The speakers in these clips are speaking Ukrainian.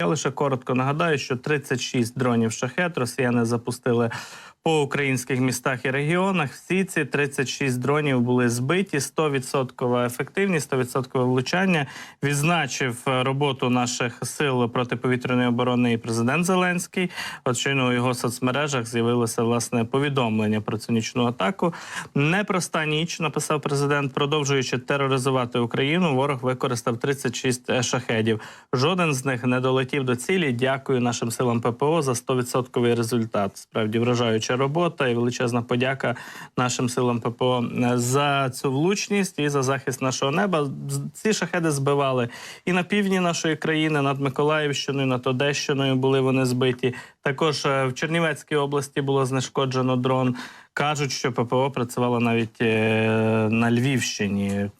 Я лише коротко нагадаю, що 36 дронів шахет росіяни запустили по українських містах і регіонах. Всі ці 36 дронів були збиті. 100% ефективність, 100% влучання. Відзначив роботу наших сил протиповітряної оборони і президент Зеленський. От щойно у його соцмережах з'явилося власне повідомлення про цю нічну атаку. Непроста ніч, написав президент, продовжуючи тероризувати Україну. Ворог використав 36 шахедів. Жоден з них не долетів до цілі. Дякую нашим силам ППО за 100% результат. Справді вражаюча робота і величезна подяка нашим силам ППО за цю влучність і за захист нашого неба. Ці шахеди збивали і на півдні нашої країни, над Миколаївщиною, над Одещиною були вони збиті. Також е, в Чернівецькій області було знешкоджено дрон. Кажуть, що ППО працювало навіть е, на Львівщині.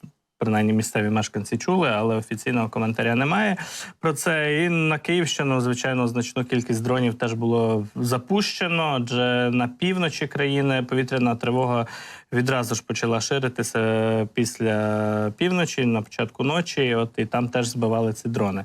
Принаймні місцеві мешканці чули, але офіційного коментаря немає про це. І на Київщину, звичайно, значну кількість дронів теж було запущено. Адже на півночі країни повітряна тривога відразу ж почала ширитися після півночі, на початку ночі. От і там теж збивали ці дрони.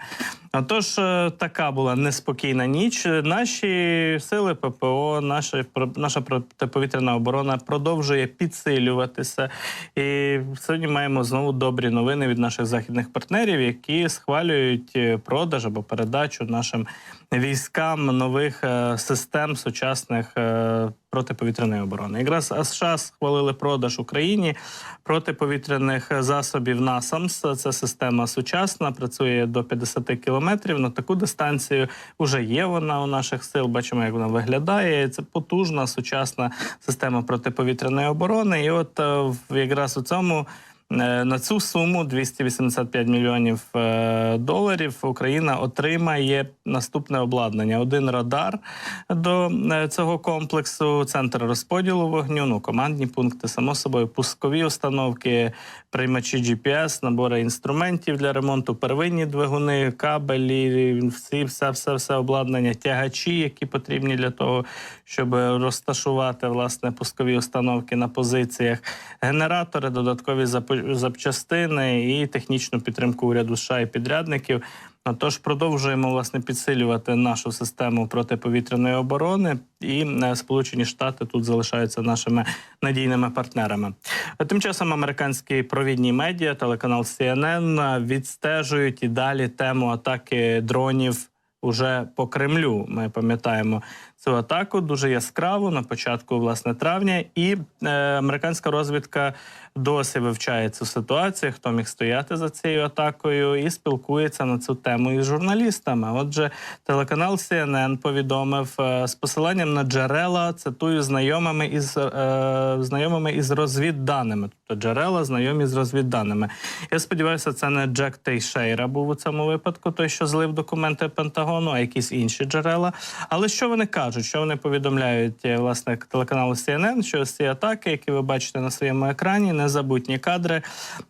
Отож, е, така була неспокійна ніч. Наші сили ППО, наша, наша протиповітряна оборона продовжує підсилюватися. І сьогодні маємо знову добрі новини від наших західних партнерів, які схвалюють е, продаж або передачу нашим військам нових е, систем сучасних протиповітряної оборони. Якраз США схвалили продаж Україні протиповітряних засобів НАСАМС. Це система сучасна, працює до 50 кілометрів. На таку дистанцію вже є вона у наших сил. Бачимо, як вона виглядає. Це потужна сучасна система протиповітряної оборони. І от е, якраз у цьому. Е, На цю суму 285 мільйонів е, доларів Україна отримає наступне обладнання: один радар до е, цього комплексу, центр розподілу вогню, ну командні пункти, само собою, пускові установки, приймачі GPS, набори інструментів для ремонту, первинні двигуни, кабелі, всі, все, все, все обладнання, тягачі, які потрібні для того, щоб розташувати власне пускові установки на позиціях, генератори, додаткові запо- запчастини і технічну підтримку уряду США і підрядників. Тож продовжуємо власне підсилювати нашу систему протиповітряної оборони, і е, Сполучені Штати тут залишаються нашими надійними партнерами. Тим часом американські провідні медіа, телеканал CNN відстежують і далі тему атаки дронів уже по Кремлю. Ми пам'ятаємо цю атаку дуже яскраво на початку власне травня, і е, американська розвідка досі вивчає цю ситуацію, хто міг стояти за цією атакою, і спілкується на цю тему із журналістами. Отже, телеканал CNN повідомив е, з посиланням на джерела, цитую знайомими із е, знайомими із розвідданими, тобто джерела знайомі з розвідданими. Я сподіваюся, це не Джек Тейшейра був у цьому випадку, той, що злив документи Пентагону, а якісь інші джерела. Але що вони кажуть? Що вони повідомляють е, власне телеканалу CNN, що ці атаки, які ви бачите на своєму екрані, незабутні кадри,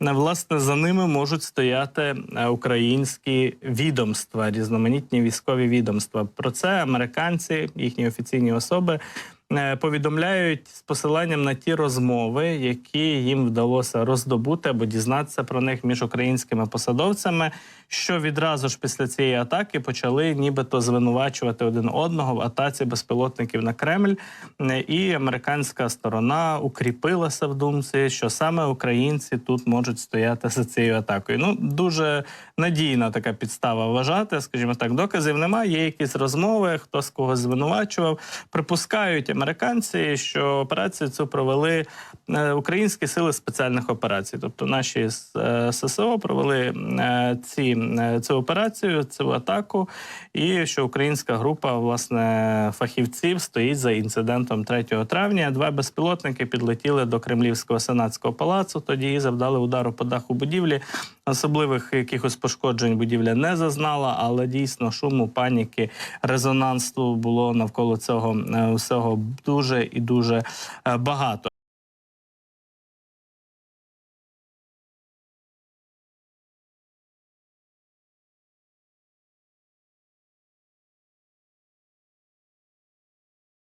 е, власне за ними можуть стояти е, українські відомства, різноманітні військові відомства. Про це американці, їхні офіційні особи. Е, Повідомляють з посиланням на ті розмови, які їм вдалося роздобути або дізнатися про них між українськими посадовцями, що відразу ж після цієї атаки почали нібито звинувачувати один одного в атаці безпілотників на Кремль. Е, І американська сторона укріпилася в думці, що саме українці тут можуть стояти за цією атакою. Ну дуже надійна така підстава вважати. Скажімо так, доказів немає. Є якісь розмови, хто з когось звинувачував. Припускають американці, що операцію цю провели е, українські сили спеціальних операцій, тобто наші е, ССО провели е, ці цю операцію, цю атаку, і що українська група власне фахівців стоїть за інцидентом 3 травня. Два безпілотники підлетіли до Кремлівського сенатського палацу. Тоді завдали удару по даху будівлі. Особливих якихось пошкоджень будівля не зазнала, але дійсно шуму, паніки, резонансу було навколо цього е, всього дуже і дуже е, багато.